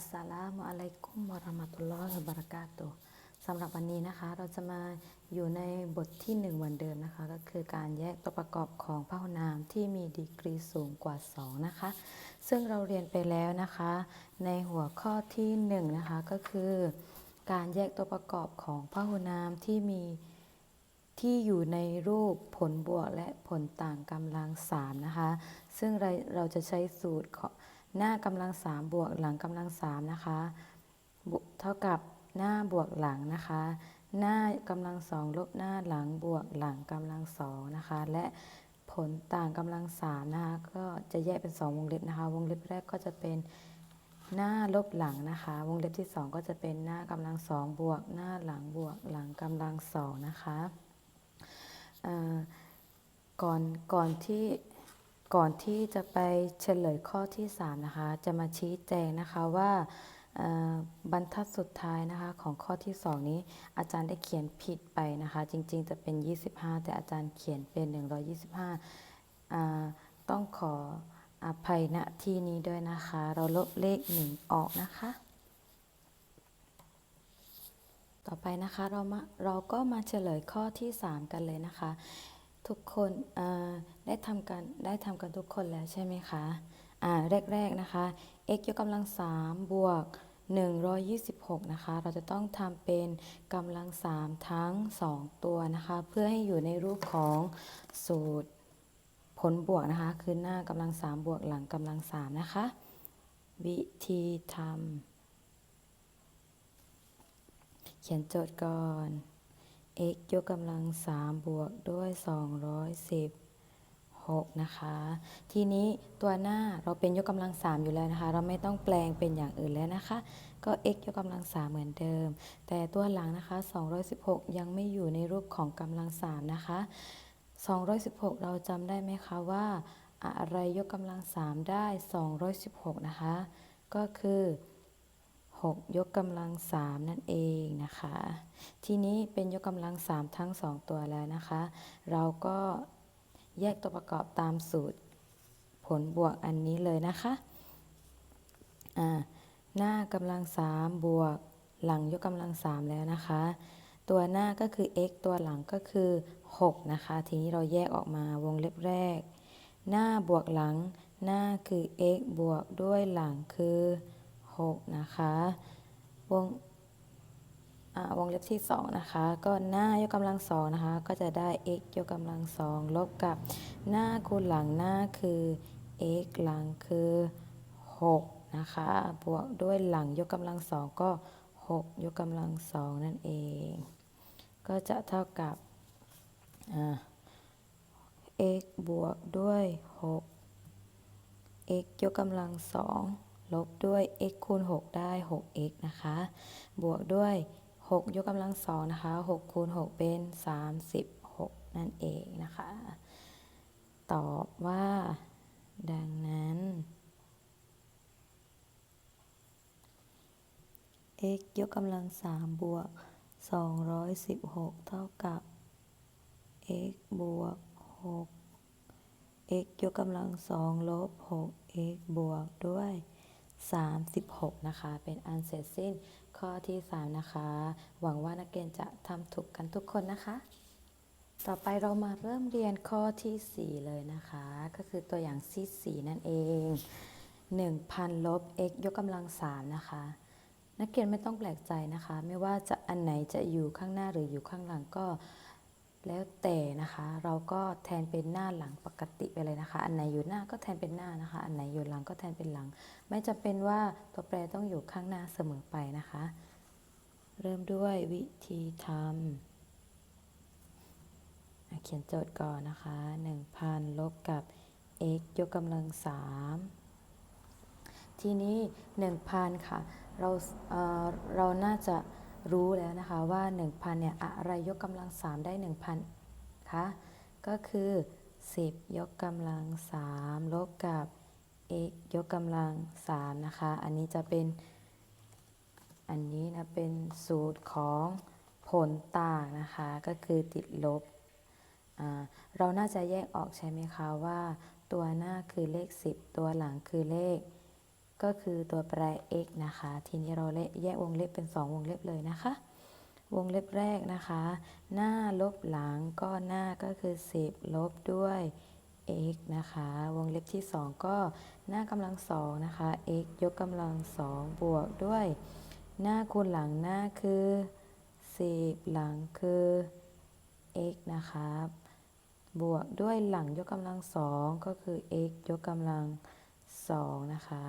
สสลามุอะลัยกุมวะราะมะตุลลอฮิวะบะเราะกาตุสำหรับวันนี้นะคะ เราจะมาอยู่ในบทที่หนึ่งเหมือนเดิมนะคะ ก็คือการแยกตัวประกอบของพหุนามที่มีดีกรีสูงกว่า 2 นะคะ ซึ่งเราเรียนไปแล้วนะคะ ในหัวข้อที่ 1นงนะคะ ก็คือ การแยกตัวประกอบของพหุนามที่มีที่อยู่ในรูปผลบวกและผลต่างกำลังสามนะคะ ซึ่งเราเราจะใช้สูตรของ หน้ากำลังสามบวกหลังกำลังสามนะคะเท่ากับหน้าบวกหลังนะคะ หน้ากำลังสองลบหน้าหลังบวกหลังกำลังสองนะคะ และผลต่างกำลังสามนะคะก็จะแยกเป็นสองวงเล็บนะคะ วงเล็บแรกก็จะเป็นหน้าลบหลังนะคะ วงเล็บที่สองก็จะเป็นหน้ากำลังสองบวกหน้าหลังบวกหลังกำลังสองนะคะก่อนก่อนที่ ก่อนที่จะไปเฉลยข้อที่ 3 นะคะ จะมาชี้แจงนะคะว่าบรรทัดสุดท้ายนะคะของข้อที่ 2 นี้ อาจารย์ได้เขียนผิดไปนะคะ จริงๆจะเป็น 25 แต่อาจารย์เขียนเป็น 125อ่าต้องขออภัยณที่นี้ด้วยนะคะ เราลบเลข 1 ออกนะคะ ต่อไปนะคะเรามาเราก็มาเฉลยข้อที่ 3 กันเลยนะคะ ทุกคนได้ทำกันได้ทำกันทุกคนแล้วใช่ไหมคะอ่าแรกๆนะคะ x ยกกำลัง3บวก 126 นะคะ เราจะต้องทำเป็นกำลัง3ทั้ง 2 ตัวนะคะ เพื่อให้อยู่ในรูปของสูตรผลบวกนะคะ คือหน้ากำลัง3บวกหลังกำลัง3นะคะ วิธีทำเขียนโจทย์ก่อน x ยกกำลัง 3 บวกด้วย 216 นะคะ ทีนี้ตัวหน้าเราเป็นยกกำลัง 3 อยู่แล้วนะคะ เราไม่ต้องแปลงเป็นอย่างอื่นแล้วนะคะ ก็ x ยกกำลัง 3 เหมือนเดิม แต่ตัวหลังนะคะ 216 ยังไม่อยู่ในรูปของกำลัง 3 นะคะ 216 เราจำได้ไหมคะว่า อะไรยกกำลัง 3 ได้ 216 นะคะ ก็คือ 6 ยกกำลัง 3 นั่นเองนะคะ ทีนี้เป็นยกกำลัง 3 ทั้ง 2 ตัวแล้วนะคะ เราก็แยกตัวประกอบตามสูตรผลบวกอันนี้เลยนะคะอ่าหน้ากำลัง 3 บวกหลังยกกำลัง 3 แล้วนะคะ ตัวหน้าก็คือ x ตัวหลังก็คือ 6 นะคะ ทีนี้เราแยกออกมาวงเล็บแรก หน้าบวกหลัง หน้าคือ x บวกด้วยหลังคือ6 นะคะ วงวงเล็บที่ 2 นะคะ ก็หน้ายกกำลังสองนะคะ ก็จะได้ x ยกกำลังสองลบกับหน้าคูณหลังหน้าคือ x หลังคือ 6 นะคะ บวกด้วยหลังยกกำลังสองก็ 6 ยกกำลังสองนั่นเอง ก็จะเท่ากับ x บวกด้วย 6 x ยกกำลังสอง ลบด้วย x คูณ 6 ได้ 6x นะคะ บวกด้วย 6 ยกกำลังสองนะคะ 6 คูณ 6 เป็น 36 นั่นเองนะคะ ตอบว่าดังนั้น x ยกกำลัง3บวก 216 เท่ากับ x บวก 6 x ยกกำลัง2ลบ 6x บวกด้วย 36 นะคะ เป็นอันเสร็จสิ้นข้อที่ 3 นะคะ หวังว่านักเรียนจะทำถูกกันทุกคนนะคะ ต่อไปเรามาเริ่มเรียนข้อที่ 4 เลยนะคะ ก็คือตัวอย่างที่4นั่นเอง 1,000ลบ x ยกกำลัง 3 นะคะ นักเรียนไม่ต้องแปลกใจนะคะ ไม่ว่าจะอันไหนจะอยู่ข้างหน้าหรืออยู่ข้างหลังก็ แล้วแต่นะคะเราก็แทนเป็นหน้าหลังปกติไปเลยนะคะ อันไหนอยู่หน้าก็แทนเป็นหน้านะคะ อันไหนอยู่หลังก็แทนเป็นหลัง ไม่จำเป็นว่าตัวแปรต้องอยู่ข้างหน้าเสมอไปนะคะ เริ่มด้วยวิธีทำเขียนโจทย์ก่อนนะคะ 1,000 ลบกับ x ยกกำลัง 3 ทีนี้ 1,000 ค่ะ เราเออเราน่าจะ รู้แล้วนะคะว่า 1,000เนี่ยอะไรยกกำลัง 3 ได้ 1,000คะก็คือ 10 ยกกำลัง 3 ลบกับ x ยกกำลัง 3 นะคะ อันนี้จะเป็น อันนี้นะเป็นสูตรของผลต่างนะคะ ก็คือติดลบ เราน่าจะแยกออกใช่ไหมคะว่า ตัวหน้าคือเลข 10 ตัวหลังคือเลข ก็คือตัวแปร x นะคะ ทีนี้เราแยกวงเล็บเป็น 2 วงเล็บเลยนะคะ วงเล็บแรกนะคะ หน้าลบหลังก็หน้าก็คือ 10 ลบด้วย x นะคะ วงเล็บที่ 2 ก็หน้ากำลังสองนะคะ x ยกกำลังสองบวกด้วย หน้าคูณหลังหน้าคือ 10 หลังคือ x นะคะบวกด้วยหลังยกกำลังสองก็คือ x ยกกำลังสองนะคะ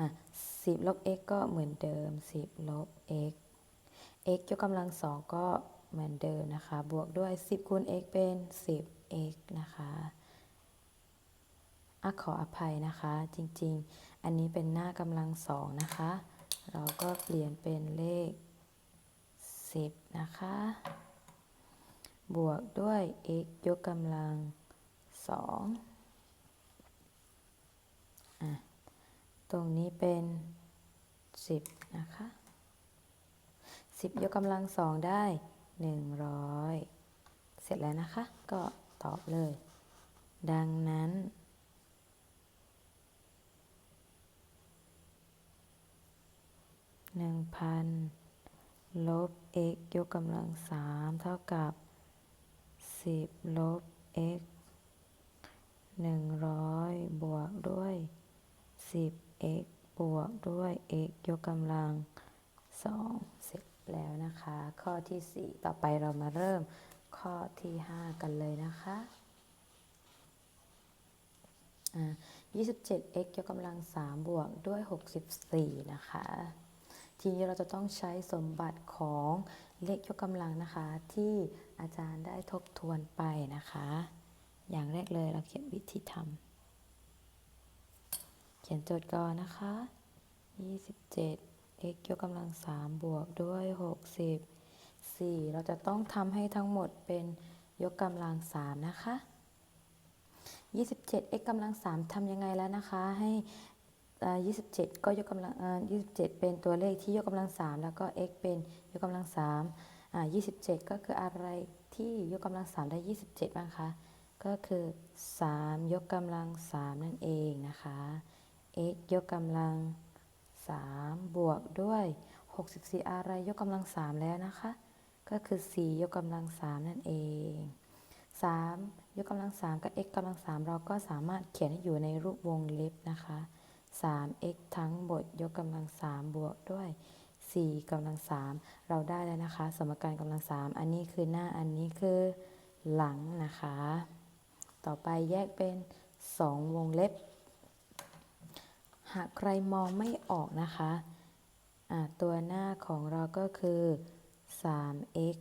อะ10ลบ x ก็เหมือนเดิม10ลบ x x ยกกำลังสองก็เหมือนเดิมนะคะ บวกด้วย 10คูณ x เป็น 10x นะคะอะขออภัยนะคะ จริงๆ อันนี้เป็นหน้ากำลังสองนะคะ เราก็เปลี่ยนเป็นเลข 10 นะคะ บวกด้วย x ยกกำลังสองอะ ตรงนี้เป็น 10 นะคะ 10 ยกกำลังสองได้ 100 เสร็จแล้วนะคะ ก็ตอบเลย ดังนั้น 1,000 ลบ x ยกกำลังสามเท่ากับ 10 ลบ x 100 บวกด้วย x บวกด้วย x ยกกำลัง 2 เสร็จแล้วนะคะ ข้อที่ 4 ต่อไปเรามาเริ่มข้อที่ 5 กันเลยนะคะ 27x ยกกำลัง 3 บวกด้วย 64 นะคะ ทีนี้เราจะต้องใช้สมบัติของเลขยกกำลังนะคะ ที่อาจารย์ได้ทบทวนไปนะคะ อย่างแรกเลยเราเขียนวิธีทำ ขียนโจทย์ก่อนนะคะ 27 x ยกกำลัง 3 บวกด้วย60 4เราจะต้องทำให้ทั้งหมดเป็นยกกำลัง 3 นะคะ 27 x กำลัง 3ทำยังไงแล้วนะคะ ให้ 27 ก็ยกกำลัง 27 เป็นตัวเลขที่ยกกำลัง 3 แล้วก็ x เป็นยกกำลัง3อ่า27 ก็คืออะไรที่ยกกำลัง 3 ได้ 27 บ้างคะ ก็คือ 3 ยกกำลัง 3 นั่นเองนะคะ x ยกกำลัง 3 บวกด้วย 64 อะไรยกกำลัง 3 แล้วนะคะ ก็คือ 4 ยกกำลัง 3 นั่นเอง 3 ยกกำลัง 3 กับ x กำลัง 3 เราก็สามารถเขียนให้อยู่ในรูปวงเล็บนะคะ 3x ทั้งบทยกกำลัง 3 บวกด้วย 4กำลัง 3 เราได้แล้วนะคะ สมการกำลัง 3 อันนี้คือหน้าอันนี้คือหลังนะคะ ต่อไปแยกเป็น 2 วงเล็บ หากใครมองไม่ออกนะคะะตัวหน้าของเราก็คือ 3x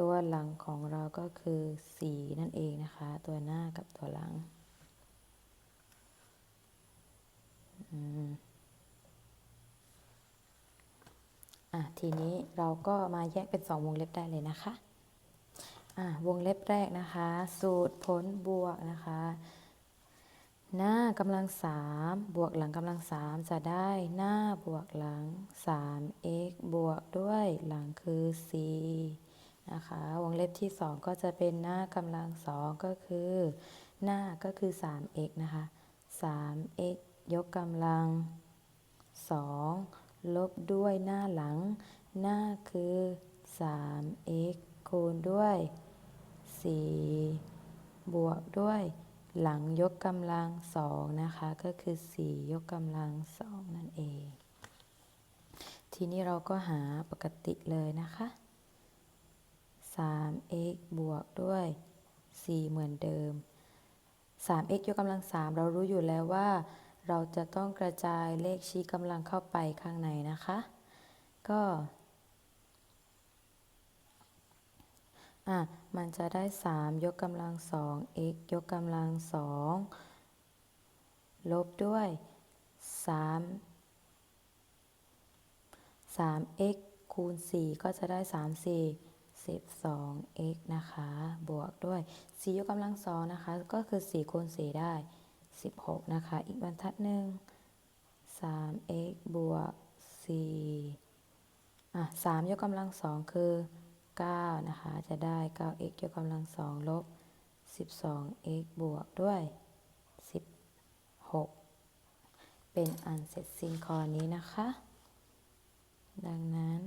ตัวหลังของเราก็คือ 4 นั่นเองนะคะ ตัวหน้ากับตัวหลัง อะ ทีนี้เราก็มาแยกเป็น 2 วงเล็บได้เลยนะคะ อะ วงเล็บแรกนะคะ สูตรผลบวกนะคะ หน้ากำลัง3บวกหลังกำลัง3จะได้หน้าบวกหลัง 3x บวกด้วยหลังคือ 4 นะคะ วงเล็บที่ 2 ก็จะเป็นหน้ากำลัง2ก็คือ หน้าก็คือ 3x นะคะ 3x ยกกำลัง 2 ลบด้วยหน้าหลัง หน้าคือ 3x คูณด้วย 4 บวกด้วย หลังยกกำลัง2นะคะ ก็คือ 4 ยกกำลัง2นั่นเอง ทีนี้เราก็หาปกติเลยนะคะ 3x บวกด้วย 4 เหมือนเดิม 3x ยกกำลัง3เรารู้อยู่แล้วว่า เราจะต้องกระจายเลขชี้กำลังเข้าไปข้างในนะคะ ก็ อะมันจะได้ 3 ยกกำลัง2 x ยกกำลัง2ลบด้วย 3 3x คูณ 4 ก็จะได้ 3 4 12x นะคะ บวกด้วย 4 ยกกำลัง2นะคะ ก็คือ 4 คูณ 4 ได้ 16 นะคะ อีกบรรทัดหนึ่ง 3x บวก 4 อะ 3 ยกกำลัง2คือ 9 นะคะ จะได้ 9x ยกกำลัง2ลบ 12x บวกด้วย 16 เป็นอันเสร็จสิ้นข้อนี้นะคะ ดังนั้น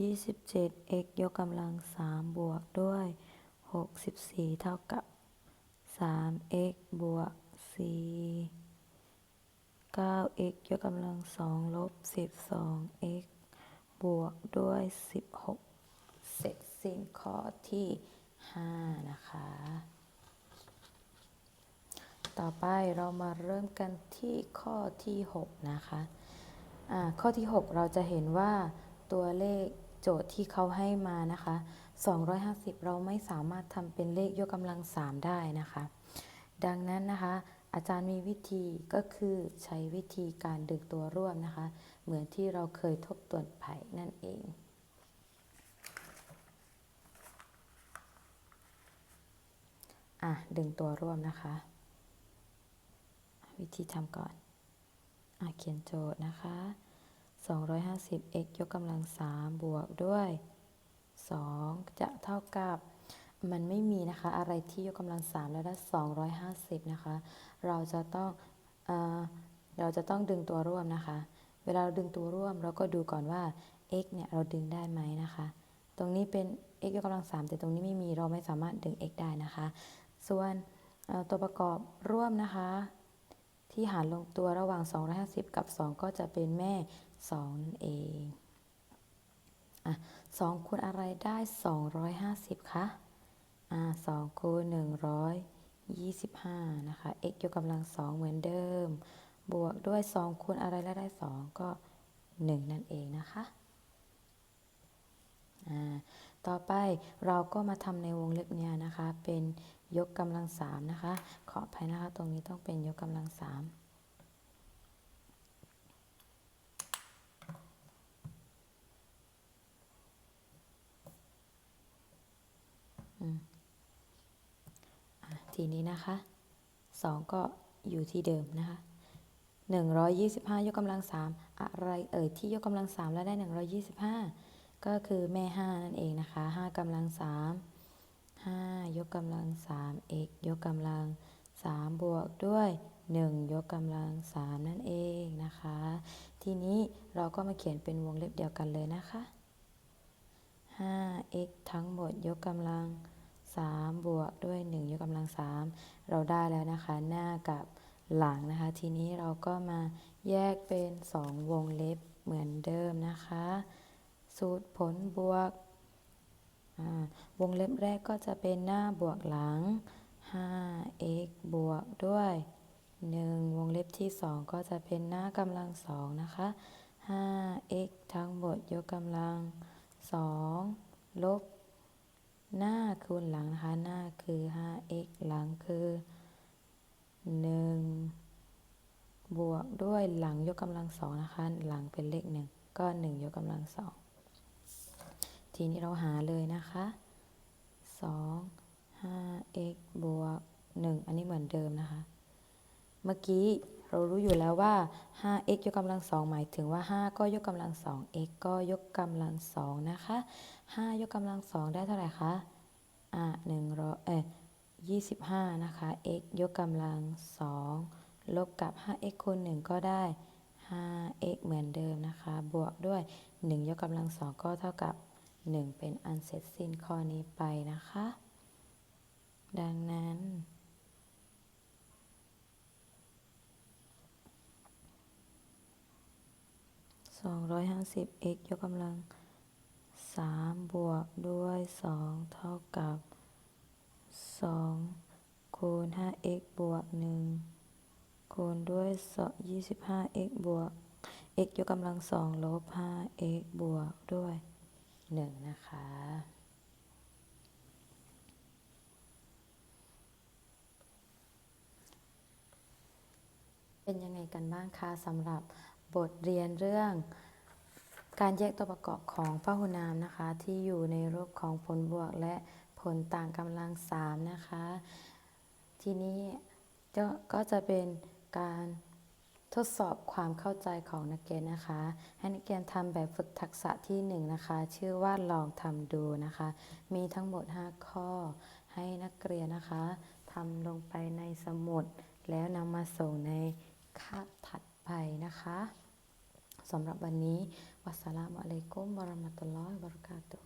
27 x ยกกำลัง3บวกด้วย64เท่ากับ3 x บวก4 9 x ยกกำลัง2ลบ 12 x บวกด้วย 16 เสร็จสิ้นข้อที่ 5 นะคะ ต่อไปเรามาเริ่มกันที่ข้อที่ 6 นะคะอ่าข้อที่ 6 เราจะเห็นว่าตัวเลขโจทย์ที่เขาให้มานะคะ 250 เราไม่สามารถทำเป็นเลขยกกำลัง 3 ได้นะคะ ดังนั้นนะคะ อาจารย์มีวิธีก็คือใช้วิธีการดึงตัวร่วมนะคะ เหมือนที่เราเคยทบทวนไผ่นั่นเองอะดึงตัวร่วมนะคะ วิธีทำก่อนอะเขียนโจทย์นะคะ 250 x ยกกำลัง3บวกด้วย 2 จะเท่ากับ มันไม่มีนะคะ อะไรที่ยกกำลัง3แล้วได้250นะคะ เราจะต้องเอเราจะต้องดึงตัวร่วมนะคะ เวลาเราดึงตัวร่วมเราก็ดูก่อนว่า x เนี่ยเราดึงได้ไหมนะคะ ตรงนี้เป็น x ยกกำลัง3แต่ตรงนี้ไม่มีเราไม่สามารถดึง x ได้นะคะ ส่วนตัวประกอบร่วมนะคะ ที่หารลงตัวระหว่าง 250 กับ 2 ก็จะเป็นแม่2นั่นเองอะ2คูณอะไรได้ 250คะ อ่า2คูณ125นะคะ x ยกกำลัง2เหมือนเดิม บวกด้วย2คูณอะไรแล้วได้2ก็1นั่นเองนะคะต่อไปเราก็มาทำในวงเล็บเนี่ยนะคะ เป็นยกกำลัง3นะคะ ขออภัยนะคะ ตรงนี้ต้องเป็นยกกำลัง3อื ทีนี้นะคะ 2 ก็อยู่ที่เดิมนะคะ125 ยกกำลัง 3 อะไรเอ่ยที่ยกกำลัง 3 แล้วได้ 125 ก็คือแม่ 5 นั่นเองนะคะ 5กำลัง 3 5 ยกกำลัง 3 x ยกกำลัง 3 บวกด้วย 1 ยกกำลัง 3 นั่นเองนะคะ ทีนี้เราก็มาเขียนเป็นวงเล็บเดียวกันเลยนะคะ 5x ทั้งหมดยกกำลัง3 บวกด้วย 1 ยกกำลัง 3 เราได้แล้วนะคะ หน้ากับหลังนะคะ ทีนี้เราก็มาแยกเป็น 2 วงเล็บเหมือนเดิมนะคะ สูตรผลบวก วงเล็บแรกก็จะเป็นหน้าบวกหลัง 5x บวกด้วย 1 วงเล็บที่ 2 ก็จะเป็นหน้ากำลัง 2 นะคะ 5x ทั้งหมดยกกำลัง 2 ลบ หน้าคูณหลังนะคะ หน้าคือ 5x หลังคือ 1 บวกด้วยหลังยกกำลังสองนะคะ หลังเป็นเลขหนึ่งก็1ยกกำลังสองทีนี้เราหาเลยนะคะ 2 5x บวก 1 อันนี้เหมือนเดิมนะคะ เมื่อกี้ เรารู้อยู่แล้วว่า 5x ยกกำลังสองหมายถึงว่า 5 ก็ยกกำลังสอง x ก็ยกกำลังสองนะคะ 5 ยกกำลังสองได้เท่าไหร่คะ อะ1ร้อยเอ่อ25นะคะ x ยกกำลัง2ลบกับ 5x คูณ1 ก็ได้ 5x เหมือนเดิมนะคะ บวกด้วย 1 ยกกำลัง2ก็เท่ากับ 1 เป็นอันเสร็จสิ้นข้อนี้ไปนะคะ ดังนั้น 250x ยกกำลัง 3 บวกด้วย 2 เท่ากับ 2 คูณ 5x บวก 1 คูณด้วย 25x บวก x ยกกำลัง 2 ลบ 5x บวกด้วย 1 นะคะเป็นยังไงกันบ้างคะสำหรับ บทเรียนเรื่อง การแยกตัวประกอบของพหุนามนะคะ ที่อยู่ในรูปของผลบวกและผลต่างกำลัง3นะคะ ทีนี้ก็จะเป็นการทดสอบความเข้าใจของนักเรียนนะคะ ให้นักเรียนทำแบบฝึกทักษะที่หนึ่งนะคะ ชื่อว่าลองทำดูนะคะ มีทั้งหมด 5 ข้อ ให้นักเรียนนะคะทำลงไปในสมุด แล้วนำมาส่งในคาบถัดไปนะคะ สำหรับวันนี้วัสสลามุอะลัยกุมวะราะมะตุลลอฮิวะบะเราะกาตุ